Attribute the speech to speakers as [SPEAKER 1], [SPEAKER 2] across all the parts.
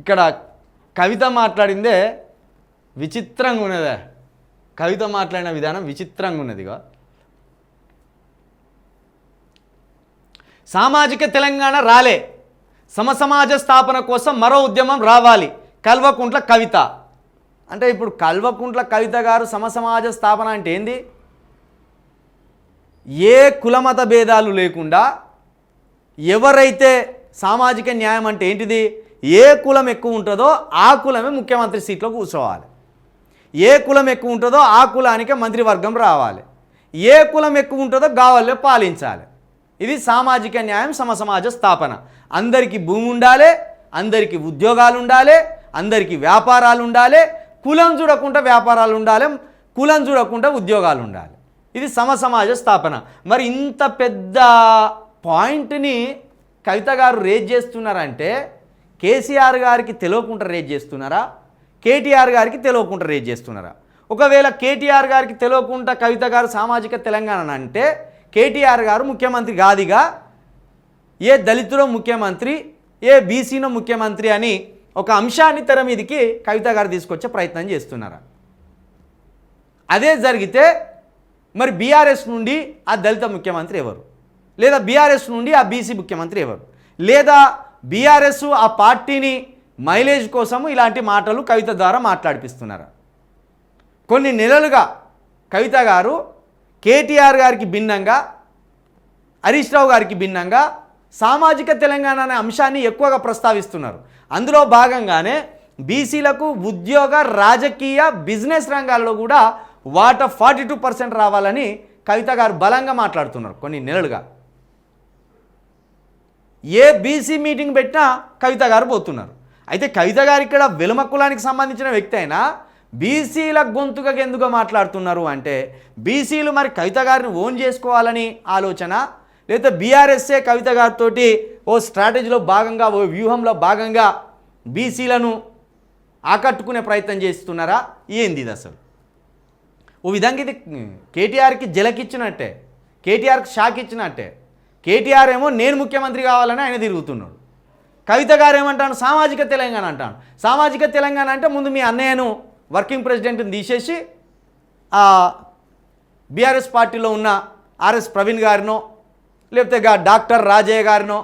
[SPEAKER 1] ఇక్కడ కవిత మాట్లాడిందే విచిత్రంగా ఉన్నదే. కవిత మాట్లాడిన విధానం విచిత్రంగా ఉన్నదిగా. సామాజిక తెలంగాణ రాలే. సమసమాజ స్థాపన కోసం మరో ఉద్యమం రావాలి. కల్వకుంట్ల కవిత. అంటే ఇప్పుడు కల్వకుంట్ల కవిత గారు సమసమాజ స్థాపన అంటే ఏంది? ఏ కులమత భేదాలు లేకుండా ఎవరైతే సామాజిక న్యాయం అంటే ఏంటిది? ఏ కులం ఎక్కువ ఉంటుందో ఆ కులమే ముఖ్యమంత్రి సీట్లో కూర్చోవాలి. ఏ కులం ఎక్కువ ఉంటుందో ఆ కులానికే మంత్రివర్గం రావాలి. ఏ కులం ఎక్కువ ఉంటుందో గావల్లో పాలించాలి. ఇది సామాజిక న్యాయం సమసమాజ స్థాపన. అందరికీ భూమి ఉండాలి అందరికీ ఉద్యోగాలు ఉండాలి అందరికీ వ్యాపారాలు ఉండాలి కులం చూడకుండా వ్యాపారాలు ఉండాలి కులం చూడకుండా ఉద్యోగాలు ఉండాలి. ఇది సమసమాజ స్థాపన. మరి ఇంత పెద్ద పాయింట్ని కవిత గారు రేజ్ చేస్తున్నారంటే కేసీఆర్ గారికి తెలియకుండా రేజ్ చేస్తున్నారా? కేటీఆర్ గారికి తెలియకుండా రేజ్ చేస్తున్నారా? ఒకవేళ కేటీఆర్ గారికి తెలియకుండా కవిత గారు సామాజిక తెలంగాణ అంటే కేటీఆర్ గారు ముఖ్యమంత్రి కాదిగా ఏ దళితులో ముఖ్యమంత్రి ఏ బీసీలో ముఖ్యమంత్రి అని ఒక అంశాన్ని తెర మీదకి కవిత గారు తీసుకొచ్చే ప్రయత్నం చేస్తున్నారా? అదే జరిగితే మరి బీఆర్ఎస్ నుండి ఆ దళిత ముఖ్యమంత్రి ఎవరు? లేదా బీఆర్ఎస్ నుండి ఆ బీసీ ముఖ్యమంత్రి ఎవరు? లేదా బీఆర్ఎస్ ఆ పార్టీని మైలేజ్ కోసము ఇలాంటి మాటలు కవిత ద్వారా మాట్లాడిపిస్తున్నారు. కొన్ని నెలలుగా కవిత గారు కేటీఆర్ గారికి భిన్నంగా హరీష్ రావు గారికి భిన్నంగా సామాజిక తెలంగాణ అనే అంశాన్ని ఎక్కువగా ప్రస్తావిస్తున్నారు. అందులో భాగంగానే బీసీలకు ఉద్యోగ రాజకీయ బిజినెస్ రంగాల్లో కూడా వాటా ఫార్టీ టూ పర్సెంట్ రావాలని కవిత గారు బలంగా మాట్లాడుతున్నారు కొన్ని నెలలుగా. ఏ బీసీ మీటింగ్ పెట్టినా కవిత గారు పోతున్నారు. అయితే కవిత గారు ఇక్కడ వెలుమ కులానికి సంబంధించిన వ్యక్తి అయినా బీసీల గొంతుగా ఎందుకు మాట్లాడుతున్నారు అంటే బీసీలు మరి కవిత గారిని ఓన్ చేసుకోవాలని ఆలోచన లేదా బీఆర్ఎస్ఏ కవిత గారితో ఓ స్ట్రాటజీలో భాగంగా ఓ వ్యూహంలో భాగంగా బీసీలను ఆకట్టుకునే ప్రయత్నం చేస్తున్నారా? ఏంది ఇది అసలు? ఓ విధంగా ఇది కేటీఆర్కి జలకిచ్చినట్టే కేటీఆర్కి షాక్ ఇచ్చినట్టే కేటీఆర్ ఏమో నేను ముఖ్యమంత్రి కావాలని ఆయన తిరుగుతున్నాడు. కవిత గారు ఏమంటాను సామాజిక తెలంగాణ అంటాను సామాజిక తెలంగాణ అంటే ముందు మీ అన్నయ్యను వర్కింగ్ ప్రెసిడెంట్ని తీసేసి బీఆర్ఎస్ పార్టీలో ఉన్న ఆర్ఎస్ ప్రవీణ్ గారినో లేకపోతే డాక్టర్ రాజయ్య గారినో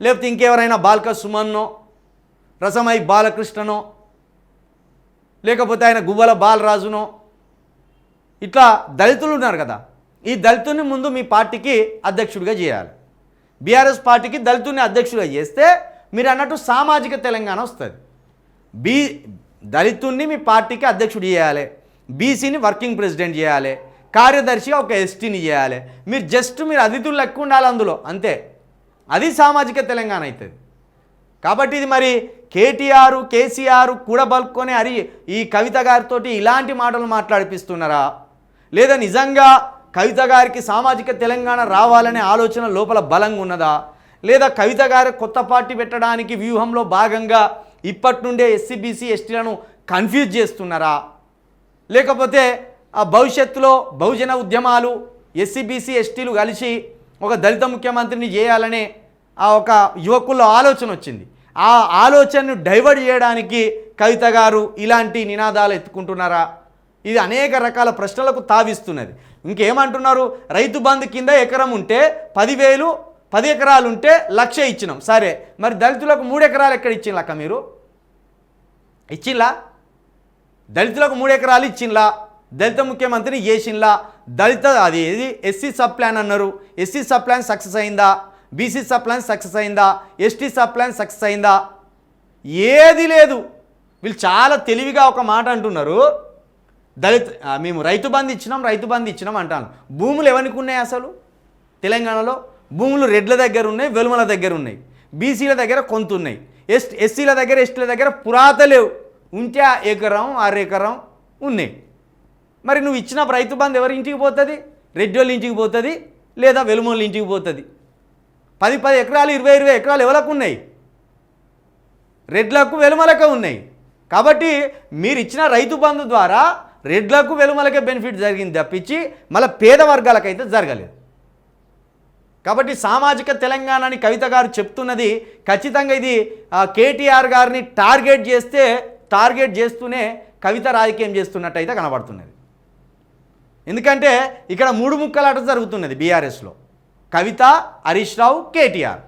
[SPEAKER 1] లేకపోతే ఇంకెవరైనా బాల్క సుమన్నో రసమై బాలకృష్ణనో లేకపోతే ఆయన గువ్వల బాలరాజునో ఇట్లా దళితులు ఉన్నారు కదా. ఈ దళితుని ముందు మీ పార్టీకి అధ్యక్షుడిగా చేయాలి. బీఆర్ఎస్ పార్టీకి దళితుని అధ్యక్షుడిగా చేస్తే మీరు అన్నట్టు సామాజిక తెలంగాణ వస్తుంది. బీ దళితుణ్ణి మీ పార్టీకి అధ్యక్షుడు చేయాలి. బీసీని వర్కింగ్ ప్రెసిడెంట్ చేయాలి. కార్యదర్శిగా ఒక ఎస్టీని చేయాలి. మీరు జస్ట్ మీరు అతిథులు లెక్క ఉండాలి అందులో అంతే. అది సామాజిక తెలంగాణ అవుతుంది కాబట్టి ఇది మరి కేటీఆర్ కేసీఆర్ కూడబలుకొని అరి ఈ కవిత గారితో ఇలాంటి మాటలు మాట్లాడిపిస్తున్నారా? లేదా నిజంగా కవిత గారికి సామాజిక తెలంగాణ రావాలనే ఆలోచన లోపల బలంగా ఉన్నదా? లేదా కవిత గారి కొత్త పార్టీ పెట్టడానికి వ్యూహంలో భాగంగా ఇప్పటి నుండే ఎస్సీబీసీ ఎస్టీలను కన్ఫ్యూజ్ చేస్తున్నారా? లేకపోతే ఆ భవిష్యత్తులో బహుజన ఉద్యమాలు ఎస్సీబీసీ ఎస్టీలు కలిసి ఒక దళిత ముఖ్యమంత్రిని చేయాలనే ఆ ఒక యువకుల్లో ఆలోచన వచ్చింది. ఆ ఆలోచనను డైవర్ట్ చేయడానికి కవిత గారు ఇలాంటి నినాదాలు ఎత్తుకుంటున్నారా? ఇది అనేక రకాల ప్రశ్నలకు తావిస్తున్నది. ఇంకేమంటున్నారు? రైతు బంధు కింద ఎకరం ఉంటే పదివేలు పది ఎకరాలు ఉంటే లక్ష ఇచ్చినాం. సరే మరి దళితులకు మూడు ఎకరాలు ఎక్కడ ఇచ్చిండ్లక్క మీరు? ఇచ్చింలా దళితులకు మూడు ఎకరాలు ఇచ్చింలా దళిత ముఖ్యమంత్రిని చేసింలా దళిత అది ఏది? ఎస్సీ సబ్ ప్లాన్ అన్నారు. ఎస్సీ సబ్ ప్లాన్ సక్సెస్ అయిందా? బీసీ సబ్ ప్లాన్ సక్సెస్ అయిందా? ఎస్టీ సబ్ ప్లాన్ సక్సెస్ అయిందా? ఏది లేదు. వీళ్ళు చాలా తెలివిగా ఒక మాట అంటున్నారు. దళిత మేము రైతు బంధు ఇచ్చినాం రైతు బంధు ఇచ్చినాం అంటాను. భూములు ఎవరికి ఉన్నాయి అసలు? తెలంగాణలో భూములు రెడ్ల దగ్గర ఉన్నాయి వెలుమల దగ్గర ఉన్నాయి. బీసీల దగ్గర కొంత ఉన్నాయి. ఎస్ ఎస్సీల దగ్గర ఎస్టీల దగ్గర పురాత లేవు. ఉంటే ఆ ఎకరం ఆరు ఎకరం ఉన్నాయి. మరి నువ్వు ఇచ్చిన రైతు బంధు ఎవరి ఇంటికి పోతుంది? రెడ్డి వాళ్ళ ఇంటికి పోతుంది లేదా వెలుమోళ్ళ ఇంటికి పోతుంది? పది పది ఎకరాలు ఇరవై ఇరవై ఎకరాలు ఎవరికి ఉన్నాయి? రెడ్లకు వెలుమలకు ఉన్నాయి. కాబట్టి మీరు ఇచ్చిన రైతు బంధు ద్వారా రెడ్లకు వెలుమలకే బెనిఫిట్ జరిగింది తప్పించి మళ్ళీ పేద వర్గాలకైతే జరగలేదు. కాబట్టి సామాజిక తెలంగాణ అని కవిత గారు చెప్తున్నది ఖచ్చితంగా ఇది కేటీఆర్ గారిని టార్గెట్ చేస్తే టార్గెట్ చేస్తూనే కవిత రాజకీయం చేస్తున్నట్టయితే కనబడుతున్నది. ఎందుకంటే ఇక్కడ మూడు ముక్కలాట జరుగుతున్నది బీఆర్ఎస్లో. కవిత హరీష్ రావు కేటీఆర్.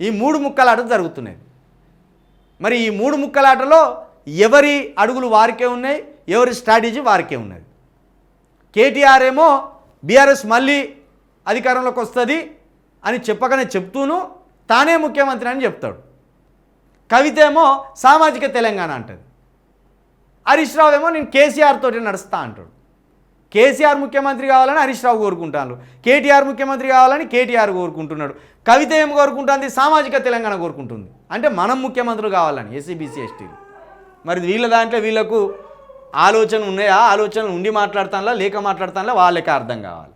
[SPEAKER 1] ఈ మూడు ముక్కలాట జరుగుతున్నది. మరి ఈ మూడు ముక్కలాటలో ఎవరి అడుగులు వారికే ఉన్నాయి? ఎవరి స్ట్రాటజీ వారికే ఉన్నది. కేటీఆర్ ఏమో బీఆర్ఎస్ మళ్ళీ అధికారంలోకి వస్తుంది అని చెప్పకనే చెప్తూను తానే ముఖ్యమంత్రి అని చెప్తాడు. కవిత ఏమో సామాజిక తెలంగాణ అంటది. హరీష్ రావు ఏమో నేను కేసీఆర్ తోటి నడుస్తా అంటాడు. కేసీఆర్ ముఖ్యమంత్రి కావాలని హరీష్ రావు కోరుకుంటాను కేటీఆర్ ముఖ్యమంత్రి కావాలని కేటీఆర్ కోరుకుంటున్నాడు. కవిత ఏం కోరుకుంటుంది? సామాజిక తెలంగాణ కోరుకుంటుంది. అంటే మనం ముఖ్యమంత్రులు కావాలని ఎస్సీబీసీ ఎస్టీలు. మరి వీళ్ళ దాంట్లో వీళ్ళకు ఆలోచన ఉన్నాయా? ఆలోచనలు ఉండి మాట్లాడతానులా లేక మాట్లాడతానులా? వాళ్ళకే అర్థం కావాలి.